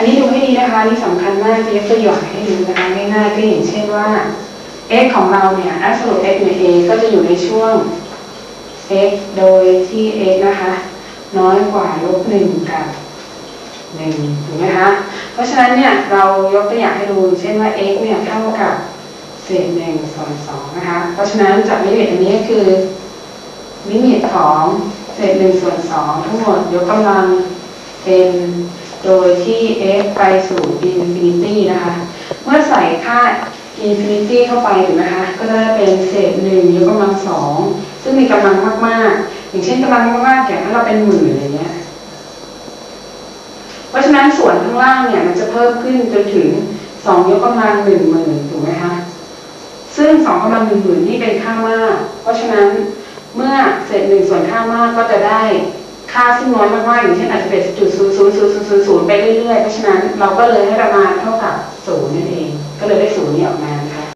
อันนี้ดูให้ดีนะคะนี่สำคัญมากจะยกตัวอย่างให้ดูนะคะง่ายๆก็อย่างเช่นว่า x ของเราเนี่ย absolute x ใน a ก็จะอยู่ในช่วง x โดยที่ x นะคะ น้อยกว่าลบหนึ่งกับหนึ่งถูกไหมคะ เพราะฉะนั้นเนี่ยเรายกตัวอย่างให้ดูเช่นว่า x เนี่ยเท่ากับเศษหนึ่งส่วนสองนะคะ เพราะฉะนั้นจากลิมิตอันนี้คือลิมิตของเศษหนึ่งส่วนสองทั้งหมดยกกำลัง n โดยที่ x ไปสู่ infinity นะคะ เมื่อใส่ค่า infinity เข้าไปถูกไหมคะ ก็จะได้เป็นเศษหนึ่งยกกำลังสองซึ่งมีกำลังมากๆ อย่างเช่นกำลังมากๆอย่างถ้าเราเป็นหมื่นอะไรเงี้ย เพราะฉะนั้นส่วนข้างล่างเนี่ยมันจะเพิ่มขึ้นจนถึงสองยกกำลังหนึ่งหมื่นถูกไหมคะ ซึ่งสองกำลังหนึ่งหมื่นนี่เป็นค่ามาก เพราะฉะนั้นเมื่อเศษหนึ่งส่วนค่ามากก็จะได้ ค่าซึ่งน้อยมากๆอย่างเช่นอาจจะเป็นจุดศูนย์ศูนย์ศูนย์ศูนย์ศูนย์ไปเรื่อยๆ เพราะฉะนั้นเราก็เลยให้ประมาณเท่ากับศูนย์นั่นเอง ก็เลยได้ศูนย์นี้ออกมา